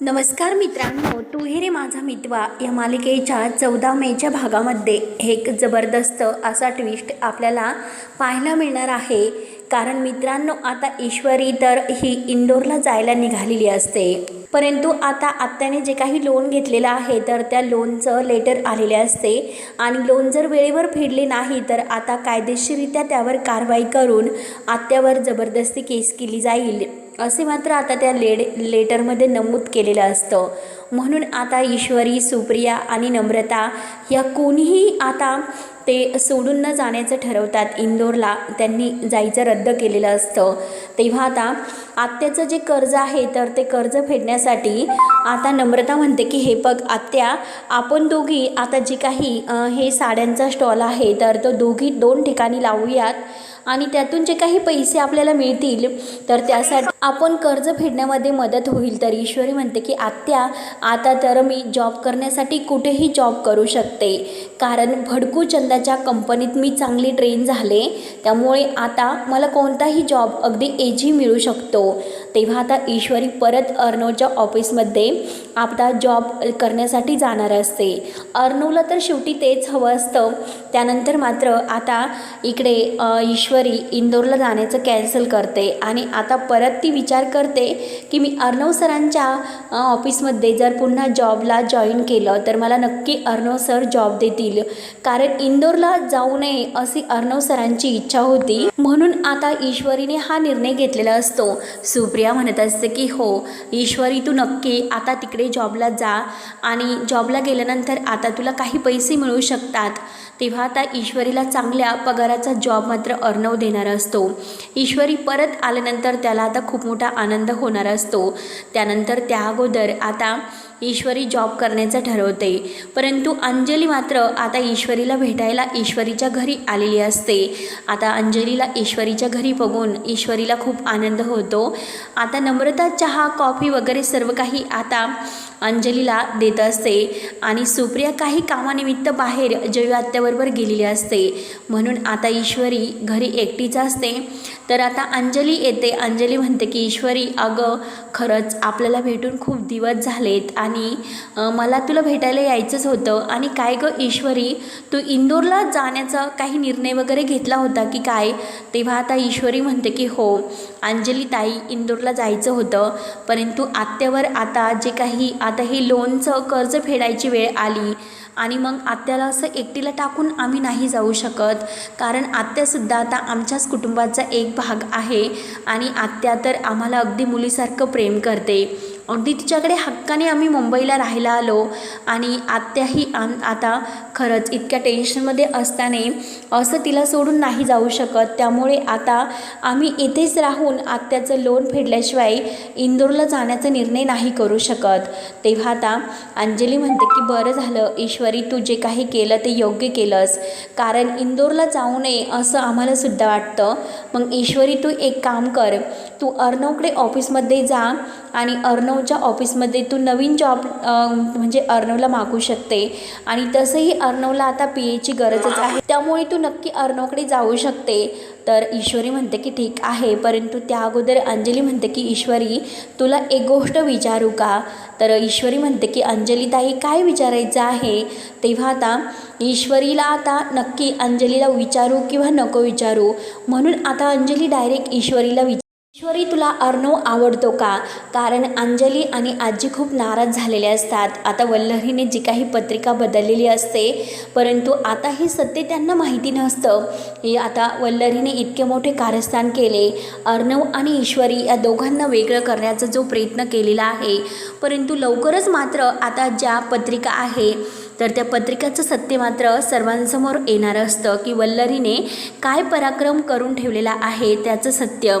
नमस्कार मित्रांनो तू हे रे माझा मितवा. या मालिकेच्या चौदा मेच्या भागामध्ये एक जबरदस्त असा ट्विस्ट आपल्याला पाहायला मिळणार आहे. कारण मित्रांनो आता ईश्वरी तर ही इंदोरला जायला निघालेली असते. परंतु आता आत्याने जे काही लोन घेतलेलं आहे तर त्या लोनचं लेटर आलेले असते. आणि लोन जर वेळेवर फेडले नाही तर आता कायदेशीररित्या त्यावर कारवाई करून आत्यावर जबरदस्ती केस केली जाईल असे मात्र आता त्या लेड लेटरमध्ये नमूद केलेलं असतं. म्हणून आता ईश्वरी सुप्रिया आणि नम्रता या कोणीही आता ते सोडून न जाण्याचं ठरवतात इंदोरला त्यांनी जायचं रद्द केलेलं असतं. तेव्हा आता आत्याचं जे कर्ज आहे तर ते कर्ज करण्यासाठी आता नम्रता म्हणते की हे बघ आत्या आपण दोघी आता जे काही हे साड्यांचा स्टॉल आहे तर तो दोघी दोन ठिकाणी लावूयात आणि त्यातून जे काही पैसे आपल्याला मिळतील तर त्यासाठी आपण कर्ज फेडण्यामध्ये मदत होईल. तर ईश्वरी म्हणते की आत्या आता तर मी जॉब करण्यासाठी कुठेही जॉब करू शकते. कारण भडकू चंदाच्या कंपनीत मी चांगली ट्रेन झाले. त्यामुळे आता मला कोणताही जॉब अगदी एजी मिळू शकतो. तेव्हा आता ईश्वरी परत अर्नोडच्या ऑफिसमध्ये आता जॉब करण्यासाठी जाणार असते. अर्णवला तर शेवटी तेच हवं असतं. त्यानंतर मात्र आता इकडे ईश्वरी इंदोरला जाण्याचं कॅन्सल करते आणि आता परत ती विचार करते की मी अर्णव सरांच्या ऑफिसमध्ये जर पुन्हा जॉबला जॉईन केलं तर मला नक्की अर्णव सर जॉब देतील. कारण इंदोरला जाऊ नये अशी अर्णव सरांची इच्छा होती. म्हणून आता ईश्वरीने हा निर्णय घेतलेला असतो. सुप्रिया म्हणत असते की हो ईश्वरी तू नक्की आता तिकडे जॉबला जा. आणि जॉबला गेल्यानंतर आता तुला काही पैसे मिळू शकतात. तेव्हा आता ईश्वरीला चांगल्या पगाराचा जॉब मात्र अर्णव देणारा असतो. ईश्वरी परत आल्यानंतर त्याला आता खूप मोठा आनंद होणार असतो. त्यानंतर त्या अगोदर आता ईश्वरी जॉब करण्याचं ठरवते. परंतु अंजली मात्र आता ईश्वरीला भेटायला ईश्वरीच्या घरी आलेली असते. आता अंजलीला ईश्वरीच्या घरी बघून ईश्वरीला खूप आनंद होतो. आता नम्रता चहा कॉफी वगैरे सर्व काही आता अंजलीला देत असते. आणि सुप्रिया काही कामानिमित्त बाहेर जयू आत्याबरोबर गेलेली असते. म्हणून आता ईश्वरी घरी एकटीच असते. तर आता अंजली येते. अंजली म्हणते की ईश्वरी अगं खरंच आपल्याला भेटून खूप दिवस झालेत आणि मला तुला भेटायला यायचंच होतं. आणि काय गं ईश्वरी तू इंदोरला जाण्याचा काही निर्णय वगैरे घेतला होता की काय? तेव्हा आता ईश्वरी म्हणते की हो अंजली ताई इंदोरला जायचं होतं. परंतु आत्यावर आता जे काही आता हे लोनचं कर्ज फेडायची वेळ आली. आणि मग आत्याला असं एकटीला टाकून आम्ही नाही जाऊ शकत. कारण आत्यासुद्धा आता आमच्याच कुटुंबाचा एक भाग आहे आणि आत्या तर आम्हाला अगदी मुलीसारखं प्रेम करते. अगदी तिच्याकडे हक्काने आम्ही मुंबईला राहायला आलो आणि आत्याही आम आता खरंच इतक्या टेन्शनमध्ये असताना असं तिला सोडून नाही जाऊ शकत. त्यामुळे आता आम्ही इथेच राहून आत्याचं लोन फेडल्याशिवाय इंदोरला जाण्याचा निर्णय नाही करू शकत. तेव्हा आता अंजली म्हणते की बरं झालं ईश्वरी तू जे काही केलं ते योग्य केलंस. कारण इंदोरला जाऊ नये असं आम्हाला सुद्धा वाटतं. मग ईश्वरी तू एक काम कर. तू अर्णवकडे ऑफिसमध्ये जा आणि अर्णवच्या ऑफिसमध्ये तू नवीन जॉब म्हणजे अर्णवला मागू शकते. आणि तसंही अर्णवला आता पी एची गरजच आहे. त्यामुळे तू नक्की अर्णवकडे जाऊ शकते. तर ईश्वरी म्हणते की ठीक आहे. परंतु त्या अगोदर अंजली म्हणते की ईश्वरी तुला एक गोष्ट विचारू का? तर ईश्वरी म्हणते की अंजलीताई काय विचारायचं आहे? तेव्हा आता ईश्वरीला आता नक्की अंजलीला विचारू किंवा नको विचारू. म्हणून आता अंजली डायरेक्ट ईश्वरीला विचार ईश्वरी तुला अर्णव आवडतो का? कारण अंजली आणि आजी खूप नाराज झालेले असतात. आता वल्लरीने जी काही पत्रिका बदललेली असते परंतु आता हे सत्य त्यांना माहिती नसतं. हे आता वल्लरीने इतके मोठे कारस्थान केले. अर्णव आणि ईश्वरी या दोघांना वेगळं करण्याचा जो प्रयत्न केलेला आहे. परंतु लवकरच मात्र आता ज्या पत्रिका आहे तर त्या पत्रिकाचं सत्य मात्र सर्वांसमोर येणार असतं की वल्लरीने काय पराक्रम करून ठेवलेला आहे त्याचं सत्य.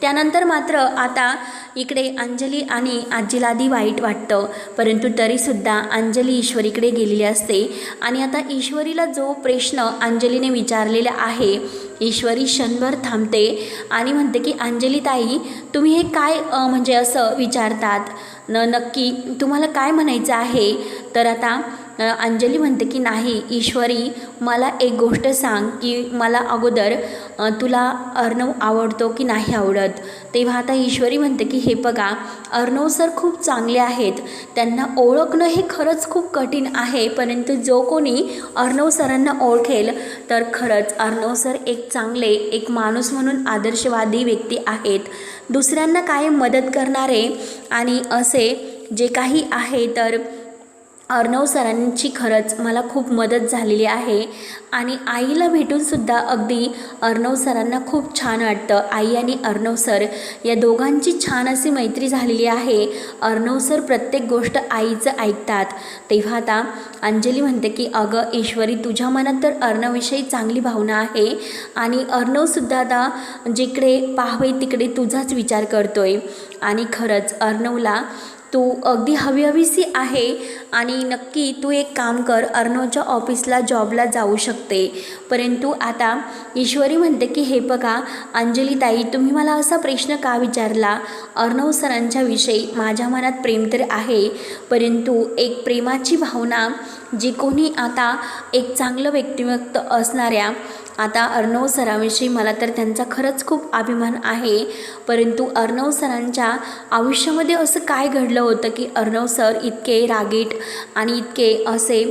त्यानंतर मात्र आता इकडे अंजली आणि आजीला आधी वाईट वाटतं. परंतु तरीसुद्धा अंजली ईश्वरीकडे गेलेली असते. आणि आता ईश्वरीला जो प्रश्न अंजलीने विचारलेला आहे ईश्वरी क्षणभर थांबते आणि म्हणते की अंजली ताई तुम्ही हे काय म्हणजे असं विचारतात? न नक्की तुम्हाला काय म्हणायचं आहे? तर आता अंजली म्हणते की नाही ईश्वरी मला एक गोष्ट सांग की मला अगोदर तुला अर्णव आवडतो की नाही आवडत? तेव्हा आता ईश्वरी म्हणते की हे बघा अर्णव सर खूप चांगले आहेत. त्यांना ओळखणं हे खरंच खूप कठीण आहे परंतु जो कोणी अर्णव सरांना ओळखेल तर खरंच अर्णव सर एक चांगले एक माणूस म्हणून आदर्शवादी व्यक्ती आहेत. दुसऱ्यांना कायम मदत करणारे आणि असे जे काही आहे तर अर्णव सरांची खरंच मला खूप मदत झालेली आहे. आणि आईला भेटूनसुद्धा अगदी अर्णव सरांना खूप छान वाटतं. आई आणि अर्णव सर या दोघांची छान अशी मैत्री झालेली आहे. अर्णव सर प्रत्येक गोष्ट आईचं ऐकतात. तेव्हा आता अंजली म्हणते की अगं ईश्वरी तुझ्या मनात तर अर्णवविषयी चांगली भावना आहे. आणि अर्णवसुद्धा आता जिकडे पाहावे तिकडे तुझाच विचार करतोय. आणि खरंच अर्णवला तू अगदी हवी हवीसी आहे आणि नक्की तू एक काम कर अर्णवच्या ऑफिसला जॉबला जाऊ शकते. परंतु आता ईश्वरी म्हणते की हे बघा अंजलीताई तुम्ही मला असा प्रश्न का विचारला? अर्णव सरांच्या विषयी माझ्या मनात प्रेम तर आहे परंतु एक प्रेमाची भावना जी कोणी आता एक चांगलं व्यक्तिमत्व असणाऱ्या आता अर्णव सराविषयी मला तर त्यांचा खरंच खूप अभिमान आहे. परंतु अर्णव सरांच्या आयुष्यामध्ये असं काय घडलं होतं की अर्णव सर इतके रागीट आणि इतके असे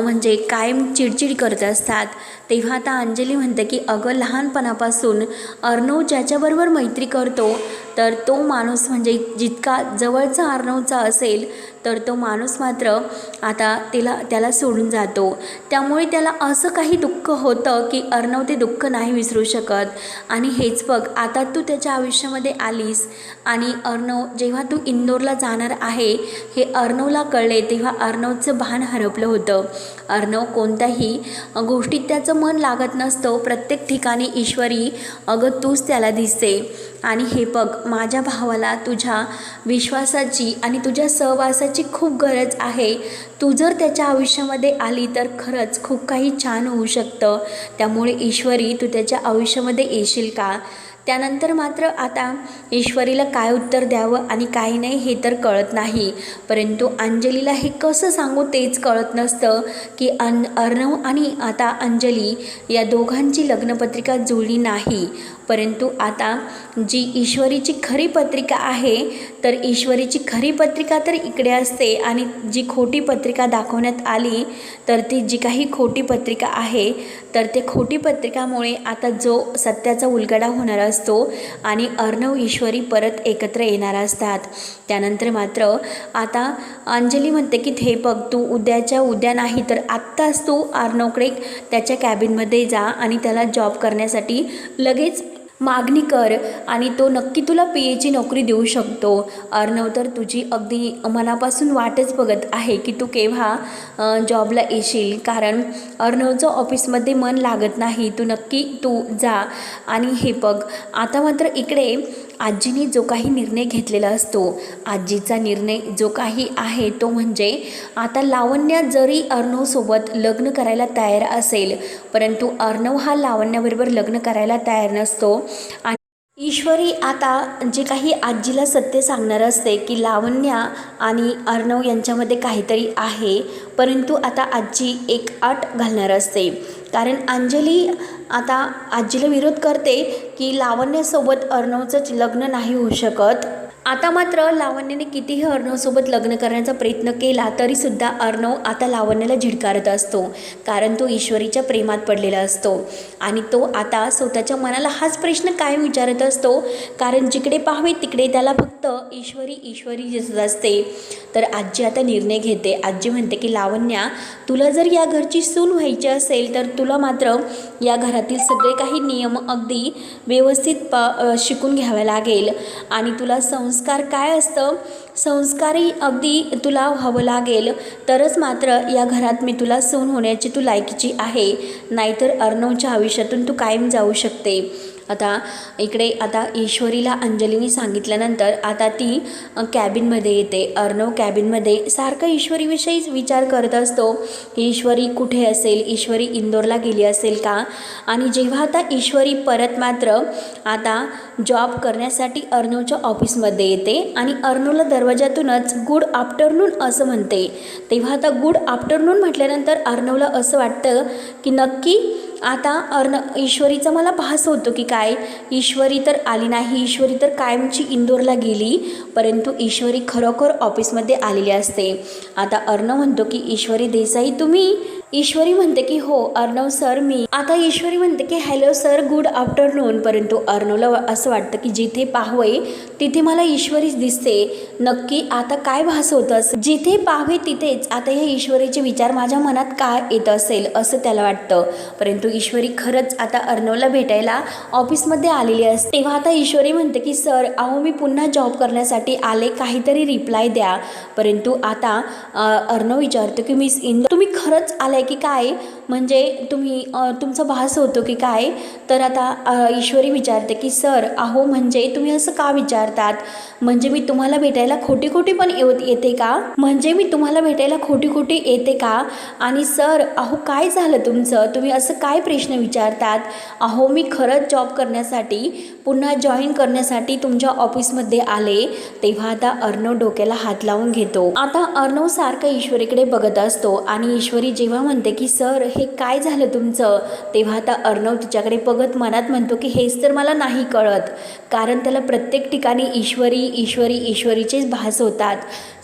म्हणजे कायम चिडचिड करत असतात. तेव्हा आता अंजली म्हणते की अगं लहानपणापासून अर्णव ज्याच्याबरोबर मैत्री करतो तर तो माणूस म्हणजे जितका जवळचा अर्णवचा असेल तर तो माणूस मात्र आता तिला त्याला सोडून जातो. त्यामुळे त्याला असं काही दुःख होतं की अर्णव ते दुःख नाही विसरू शकत. आणि हेच बघ आता तू त्याच्या आयुष्यामध्ये आलीस आणि अर्णव जेव्हा तू इंदोरला जाणार आहे हे अर्णवला कळले तेव्हा अर्णवचं भान हरपलं होतं. अर्णव कोणत्याही गोष्टीत त्याचं मन लागत नसतं. प्रत्येक ठिकाणी ईश्वरी अगं तूच त्याला दिसते. आणि हे बघ माझ्या भावाला तुझ्या विश्वासाची आणि तुझ्या सहवासाची खूप गरज आहे. तू जर त्याच्या आयुष्यामध्ये आली तर खरंच खूप काही छान होऊ शकतं. त्यामुळे ईश्वरी तू त्याच्या आयुष्यामध्ये येशील का? त्यानंतर मात्र आता ईश्वरीला काय उत्तर द्यावं आणि काय नाही हे तर कळत नाही. परंतु अंजलीला हे कसं सांगू तेच कळत नसतं की अन अर्णव आणि आता अंजली या दोघांची लग्नपत्रिका जुळली नाही. परंतु आता जी ईश्वरीची खरी पत्रिका आहे तर ईश्वरीची खरी पत्रिका तर इकडे असते आणि जी खोटी पत्रिका दाखवण्यात आली तर ती जी काही खोटी पत्रिका आहे तर ते खोटी पत्रिकामुळे आता जो सत्याचा उलगडा होणार असतो आणि अर्णव ईश्वरी परत एकत्र येणार असतात. त्यानंतर मात्र आता अंजली म्हणते की हे बघ तू उद्याच्या उद्या नाही तर आत्ताच तू अर्णवकडे त्याच्या कॅबिनमध्ये जा आणि त्याला जॉब करण्यासाठी लगेच मागणी कर आणि तो नक्की तुला पी एची नोकरी देऊ शकतो. अर्णव तर तुझी अगदी मनापासून वाटच बघत आहे की तू केव्हा जॉबला येशील. कारण अर्णवचं ऑफिसमध्ये मन लागत नाही. तू नक्की तू जा. आणि हे बघ आता मात्र इकडे आजीने जो काही निर्णय घेतलेला असतो आजीचा निर्णय जो काही आहे तो म्हणजे आता लावण्या जरी अर्णवसोबत लग्न करायला तयार असेल परंतु अर्णव हा लावण्याबरोबर लग्न करायला तयार नसतो. आणि ईश्वरी आता जे काही आजीला सत्य सांगणार असते की लावण्या आणि अर्णव यांच्यामध्ये काहीतरी आहे परंतु आता आजी एक अट घालणार असते. कारण अंजली आता आजीला विरोध करते की लावण्यासोबत अर्णवचं लग्न नाही होऊ शकत. आता मात्र लावण्याने कितीही अर्णवसोबत लग्न करण्याचा प्रयत्न केला तरीसुद्धा अर्णव आता लावण्याला झिडकारत असतो कारण तो ईश्वरीच्या प्रेमात पडलेला असतो. आणि तो आता स्वतःच्या मनाला हाच प्रश्न काय विचारत असतो? कारण जिकडे पाहावे तिकडे त्याला फक्त ईश्वरी ईश्वरी दिसत असते. तर आजी आता निर्णय घेते. आजी म्हणते की लावण्या तुला जर या घरची सून व्हायची असेल तर तुला मात्र या घरातील सगळे काही नियम अगदी व्यवस्थित प शिकून घ्यावे लागेल. आणि तुला संस्कार काय असतं? संस्कारही अगदी तुला व्हावं लागेल. तरच मात्र या घरात मी तुला सून होण्याची तू लायकीची आहे. नाहीतर अर्णवच्या आयुष्यातून तू कायम जाऊ शकते. आता इकडे आता ईश्वरीला अंजलीने सांगितल्यानंतर आता ती कॅबिनमध्ये येते. अर्णव कॅबिनमध्ये सारखं ईश्वरीविषयीच विचार करत असतो की ईश्वरी कुठे असेल? ईश्वरी इंदोरला गेली असेल का? आणि जेव्हा आता ईश्वरी परत मात्र आता जॉब करण्यासाठी अर्णवच्या ऑफिसमध्ये येते आणि अर्णवला दरवाजातूनच गुड आफ्टरनून असं म्हणते. तेव्हा आता गुड आफ्टरनून म्हटल्यानंतर अर्णवला असं वाटतं की नक्की आता अर्ण ईश्वरीचा मला भास होतो की काय? ईश्वरी तर आली नाही ईश्वरी तर कायमची इंदोरला गेली परंतु ईश्वरी खरोखर ऑफिसमध्ये आलेली असते. आता अर्ण म्हणतो की ईश्वरी देसाई तुम्ही ईश्वरी म्हणते की हो अर्णव सर मी. आता ईश्वरी म्हणते की हॅलो सर गुड आफ्टरनून. परंतु अर्णवला असं वाटतं की जिथे पाहावे तिथे मला ईश्वरीच दिसते. नक्की आता काय भास होत असेल जिथे पाहावे तिथेच. आता हे ईश्वरीचे विचार माझ्या मनात काय येत असेल असं त्याला वाटतं. परंतु ईश्वरी खरंच आता अर्णवला भेटायला ऑफिसमध्ये आलेली असते. तेव्हा आता ईश्वरी म्हणते की सर अहो मी पुन्हा जॉब करण्यासाठी आले. काहीतरी रिप्लाय द्या. परंतु आता अर्णव विचारतो की मिस इंदो तुम्ही खरंच आले आहे की काय? म्हणजे तुम्ही तुमचा भास होतो की काय? तर आता ईश्वरी विचारते की सर अहो म्हणजे तुम्ही असं का विचारतात? म्हणजे मी तुम्हाला भेटायला खोटी खोटी पण येत येते का? म्हणजे मी तुम्हाला भेटायला खोटी खोटी येते का? आणि सर अहो काय झालं तुमचं? तुम्ही असं काय प्रश्न विचारतात? अहो मी खरंच जॉब करण्यासाठी पुन्हा जॉईन करण्यासाठी तुमच्या ऑफिसमध्ये आले तेव्हा आता अर्णव डोक्याला हात लावून घेतो. आता अर्णव सारखं ईश्वरीकडे बघत असतो आणि ईश्वरी जेव्हा म्हणते की सर हे काय झालं तुमचं? तेव्हा आता अर्णव तिच्याकडे बघत मनात म्हणतो की हेच तर मला नाही कळत. कारण त्याला प्रत्येक ठिकाणी ईश्वरी ईश्वरी ईश्वरीचेच भास होतात.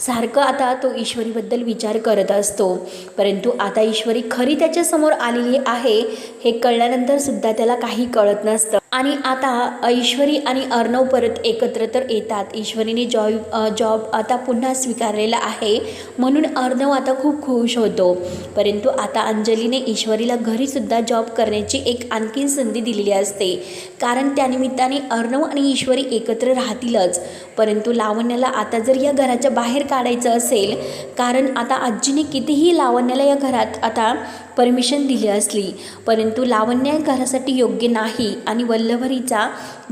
सारखं आता तो ईश्वरीबद्दल विचार करत असतो. परंतु आता ईश्वरी खरी त्याच्यासमोर आलेली आहे हे कळल्यानंतर सुद्धा त्याला काही कळत नसतं. आणि आता ईश्वरी आणि अर्णव परत एकत्र तर येतात. ईश्वरीने जॉब जॉब आता पुन्हा स्वीकारलेला आहे. म्हणून अर्णव आता खूप खुश होतो. परंतु आता अंजलीने ईश्वरीला घरीसुद्धा जॉब करण्याची एक आणखीन संधी दिलेली असते. कारण त्यानिमित्ताने अर्णव आणि ईश्वरी एकत्र राहतीलच. परंतु लावण्याला आता जर या घराच्या बाहेर काढायचं असेल कारण आता आजीने कितीही लावण्याला या घरात आता परमिशन दिली असली परंतु लावण्य घरासाठी योग्य नाही आणि वल्लभरीचा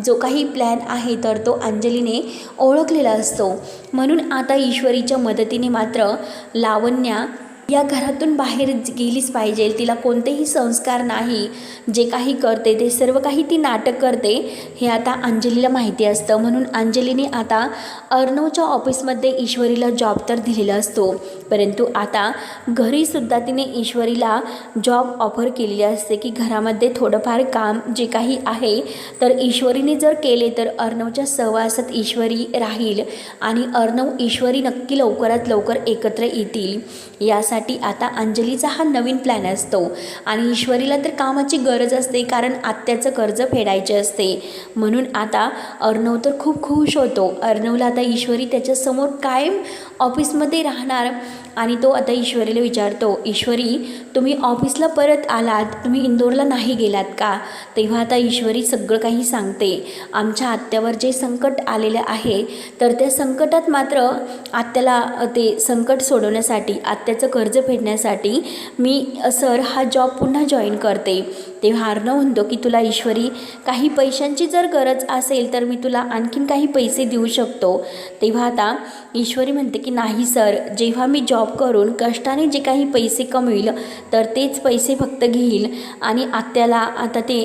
जो काही प्लॅन आहे तर तो अंजलीने ओळखलेला असतो. म्हणून आता ईश्वरीच्या मदतीने मात्र लावण्या या घरातून बाहेर गेलीच पाहिजे. तिला कोणतेही संस्कार नाही. जे काही करते ते सर्व काही ती नाटक करते हे आता अंजलीला माहिती असतं. म्हणून अंजलीने आता अर्णवच्या ऑफिसमध्ये ईश्वरीला जॉब तर दिलेला असतो. परंतु आता घरीसुद्धा तिने ईश्वरीला जॉब ऑफर केलेली असते की घरामध्ये थोडंफार काम जे काही आहे तर ईश्वरीने जर केले तर अर्णवच्या सहवासात ईश्वरी राहील आणि अर्णव ईश्वरी नक्की लवकरात लवकर एकत्र येतील. यासाठी आता अंजलीचा हा नवीन प्लॅन असतो. आणि ईश्वरीला तर कामाची गरज असते कारण आत्याचं कर्ज फेडायचे असते. म्हणून आता अर्णव तर खूप खुश होतो. अर्णवला आता ईश्वरी त्याच्यासमोर कायम ऑफिसमध्ये राहणार आणि तो आता ईश्वरीला विचारतो ईश्वरी तुम्ही ऑफिसला परत आलात? तुम्ही इंदोरला नाही गेलात का? तेव्हा आता ईश्वरी सगळं काही सांगते. आमच्या आत्यावर जे संकट आलेले आहे तर त्या संकटात मात्र आत्याला ते संकट सोडवण्यासाठी आत्याचं कर्ज फेडण्यासाठी मी सर हा जॉब पुन्हा जॉईन करते. तेव्हा अर्णव म्हणतो की तुला ईश्वरी काही पैशांची जर गरज असेल तर मी तुला आणखीन काही पैसे देऊ शकतो. तेव्हा आता ईश्वरी म्हणते की नाही सर जेव्हा मी जॉब करून कष्टाने जे काही पैसे कमविल तर तेच पैसे फक्त घेईल आणि आत्याला आता ते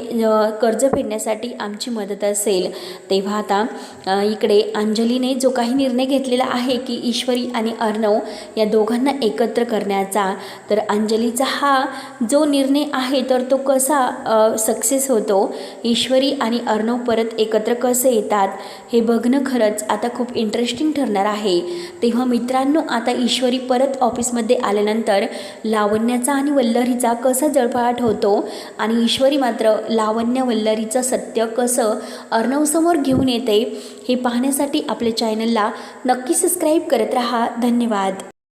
कर्ज फेडण्यासाठी आमची मदत असेल. तेव्हा आता इकडे अंजलीने जो काही निर्णय घेतलेला आहे की ईश्वरी आणि अर्णव या दोघांना एकत्र करण्याचा तर अंजलीचा हा जो निर्णय आहे तर तो कसा कसा सक्सेस होतो. ईश्वरी आणि अर्णव परत एकत्र कसे येतात हे बघणं खरंच आता खूप इंटरेस्टिंग ठरणार आहे. तेव्हा मित्रांनो आता ईश्वरी परत ऑफिसमध्ये आल्यानंतर लावण्याचा आणि वल्लरीचा कसा जळफळाट होतो आणि ईश्वरी मात्र लावण्य वल्लरीचं सत्य कसं अर्णवसमोर घेऊन येते हे पाहण्यासाठी आपल्या चॅनलला नक्की सबस्क्राईब करत राहा. धन्यवाद.